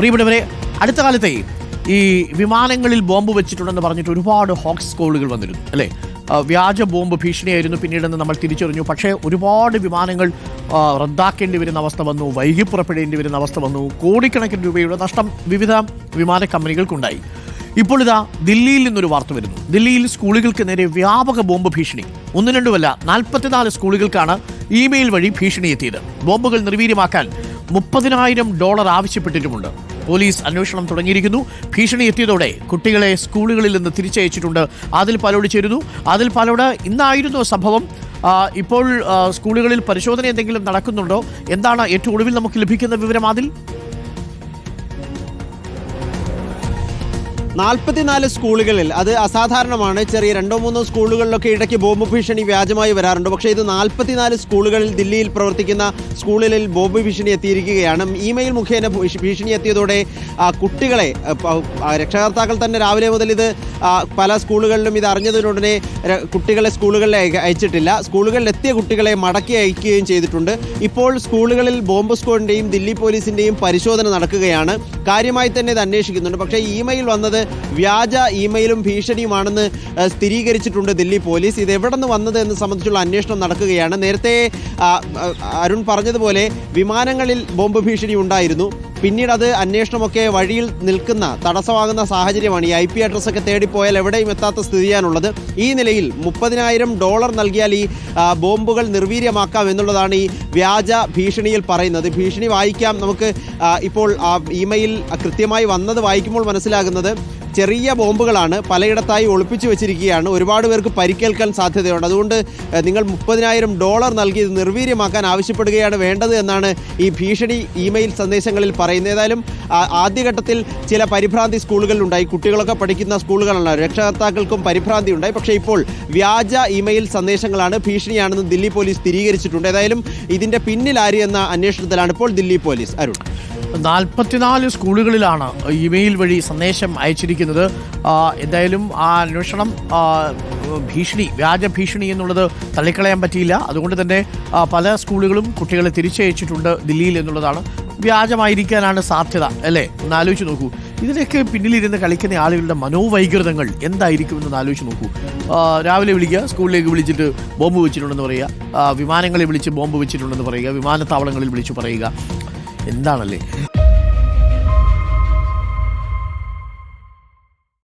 പ്രിയപ്പെട്ടവരെ അടുത്ത കാലത്തെ ഈ വിമാനങ്ങളിൽ ബോംബ് വെച്ചിട്ടുണ്ടെന്ന് പറഞ്ഞിട്ട് ഒരുപാട് ഹോക്സ് കോളുകൾ വന്നിരുന്നു അല്ലേ? വ്യാജ ബോംബ് ഭീഷണിയായിരുന്നു പിന്നീടെന്ന് നമ്മൾ തിരിച്ചറിഞ്ഞു. പക്ഷേ ഒരുപാട് വിമാനങ്ങൾ റദ്ദാക്കേണ്ടി വരുന്ന അവസ്ഥ വന്നു വൈകി പുറപ്പെടേണ്ടി വരുന്ന അവസ്ഥ വന്നു കോടിക്കണക്കിന് രൂപയുടെ നഷ്ടം വിവിധ വിമാന കമ്പനികൾക്കുണ്ടായി. ഇപ്പോൾ ഇതാ ദില്ലിയിൽ നിന്നൊരു വാർത്ത വരുന്നു. ദില്ലിയിൽ സ്കൂളുകൾക്ക് നേരെ വ്യാപക ബോംബ് ഭീഷണി. ഒന്നും രണ്ടുമല്ല നാൽപ്പത്തിനാല് സ്കൂളുകൾക്കാണ് ഇമെയിൽ വഴി ഭീഷണി എത്തിയത് ബോംബുകൾ നിർവീര്യമാക്കാൻ മുപ്പതിനായിരം ഡോളർ ആവശ്യപ്പെട്ടിട്ടുമുണ്ട്. പോലീസ് അന്വേഷണം തുടങ്ങിയിരിക്കുന്നു. ഭീഷണി എത്തിയതോടെ കുട്ടികളെ സ്കൂളുകളിൽ നിന്ന് തിരിച്ചയച്ചിട്ടുണ്ട്. അതിൽ പാലോട് ചേരുന്നു. അതിൽ പാലോട് ഇന്നായിരുന്നു സംഭവം. ഇപ്പോൾ സ്കൂളുകളിൽ പരിശോധന എന്തെങ്കിലും നടക്കുന്നുണ്ടോ? എന്താണ് ഏറ്റവും ഒടുവിൽ നമുക്ക് ലഭിക്കുന്ന വിവരം അതിൽ നാൽപ്പത്തിനാല് സ്കൂളുകളിൽ അത് അസാധാരണമാണ്. ചെറിയ രണ്ടോ മൂന്നോ സ്കൂളുകളിലൊക്കെ ഇടയ്ക്ക് ബോംബ് ഭീഷണി വ്യാജമായി വരാറുണ്ട്. പക്ഷേ ഇത് നാൽപ്പത്തിനാല് സ്കൂളുകളിൽ ദില്ലിയിൽ പ്രവർത്തിക്കുന്ന സ്കൂളുകളിൽ ബോംബ് ഭീഷണി എത്തിയിരിക്കുകയാണ്. ഇമെയിൽ മുഖേന ഭീഷണി എത്തിയതോടെ കുട്ടികളെ രക്ഷകർത്താക്കൾ തന്നെ രാവിലെ മുതൽ ഇത് പല സ്കൂളുകളിലും ഇത് അറിഞ്ഞതിനുടനെ കുട്ടികളെ സ്കൂളുകളിൽ അയച്ചിട്ടില്ല. സ്കൂളുകളിൽ എത്തിയ കുട്ടികളെ മടക്കി അയക്കുകയും ചെയ്തിട്ടുണ്ട്. ഇപ്പോൾ സ്കൂളുകളിൽ ബോംബ് സ്ക്വാഡിന്റെയും ദില്ലി പോലീസിന്റെയും പരിശോധന നടക്കുകയാണ്. കാര്യമായി തന്നെ ഇത് അന്വേഷിക്കുന്നുണ്ട്. പക്ഷേ ഇമെയിൽ വന്നത് വ്യാജ ഇമെയിലും ഭീഷണിയുമാണെന്ന് സ്ഥിരീകരിച്ചിട്ടുണ്ട് ദില്ലി പോലീസ്. ഇത് എവിടെ നിന്ന് വന്നത് എന്ന് സംബന്ധിച്ചുള്ള അന്വേഷണം നടക്കുകയാണ്. നേരത്തെ അരുൺ പറഞ്ഞതുപോലെ വിമാനങ്ങളിൽ ബോംബ് ഭീഷണി ഉണ്ടായിരുന്നു. പിന്നീട് അത് അന്വേഷണമൊക്കെ വഴിയിൽ നിൽക്കുന്ന തടസ്സമാകുന്ന സാഹചര്യമാണ് ഈ ഐ പി അഡ്രസ്സൊക്കെ തേടിപ്പോയാൽ എവിടെയും എത്താത്ത സ്ഥിതിയാണുള്ളത്. ഈ നിലയിൽ മുപ്പതിനായിരം ഡോളർ നൽകിയാൽ ഈ ബോംബുകൾ നിർവീര്യമാക്കാം എന്നുള്ളതാണ് ഈ വ്യാജ ഭീഷണിയിൽ പറയുന്നത്. ഭീഷണി വായിക്കാം. നമുക്ക് ഇപ്പോൾ ഇമെയിൽ കൃത്യമായി വന്നത് വായിക്കുമ്പോൾ മനസ്സിലാകുന്നത് ചെറിയ ബോംബുകളാണ് പലയിടത്തായി ഒളിപ്പിച്ചു വെച്ചിരിക്കുകയാണ്. ഒരുപാട് പേർക്ക് പരിക്കേൽക്കാൻ സാധ്യതയുണ്ട്. അതുകൊണ്ട് നിങ്ങൾ മുപ്പതിനായിരം ഡോളർ നൽകി ഇത് നിർവീര്യമാക്കാൻ ആവശ്യപ്പെടുകയാണ് വേണ്ടത് എന്നാണ് ഈ ഭീഷണി ഇമെയിൽ സന്ദേശങ്ങളിൽ പറയുന്നത്. ഏതായാലും ആദ്യഘട്ടത്തിൽ ചില പരിഭ്രാന്തി സ്കൂളുകളിലുണ്ടായി. കുട്ടികളൊക്കെ പഠിക്കുന്ന സ്കൂളുകളാണ്. രക്ഷകർത്താക്കൾക്കും പരിഭ്രാന്തി ഉണ്ടായി. പക്ഷേ ഇപ്പോൾ വ്യാജ ഇമെയിൽ സന്ദേശങ്ങളാണ് ഭീഷണിയാണെന്ന് ദില്ലി പോലീസ് സ്ഥിരീകരിച്ചിട്ടുണ്ട്. ഏതായാലും ഇതിന്റെ പിന്നിൽ ആര് എന്ന അന്വേഷണത്തിലാണ് ഇപ്പോൾ ദില്ലി പോലീസ്. അരുൺ. നാൽപ്പത്തിനാല് സ്കൂളുകളിലാണ് ഇമെയിൽ വഴി സന്ദേശം അയച്ചിരിക്കുന്നത്. എന്തായാലും ആ അന്വേഷണം ഭീഷണി വ്യാജ ഭീഷണി എന്നുള്ളത് തള്ളിക്കളയാൻ പറ്റിയില്ല. അതുകൊണ്ട് തന്നെ പല സ്കൂളുകളും കുട്ടികളെ തിരിച്ചയച്ചിട്ടുണ്ട് ദില്ലിയിൽ എന്നുള്ളതാണ് വ്യാജമായിരിക്കാനാണ് സാധ്യത അല്ലേ? ഒന്ന് ആലോചിച്ച് നോക്കൂ. ഇതിനൊക്കെ പിന്നിലിരുന്ന് കളിക്കുന്ന ആളുകളുടെ മനോവൈകൃതങ്ങൾ എന്തായിരിക്കും എന്തായിരിക്കുമെന്ന് ആലോചിച്ച് നോക്കൂ. രാവിലെ വിളിക്കുക സ്കൂളിലേക്ക് വിളിച്ചിട്ട് ബോംബ് വെച്ചിട്ടുണ്ടെന്ന് പറയുക. വിമാനങ്ങളെ വിളിച്ച് ബോംബ് വെച്ചിട്ടുണ്ടെന്ന് പറയുക വിമാനത്താവളങ്ങളിൽ വിളിച്ച് പറയുക. എന്താണല്ലേ?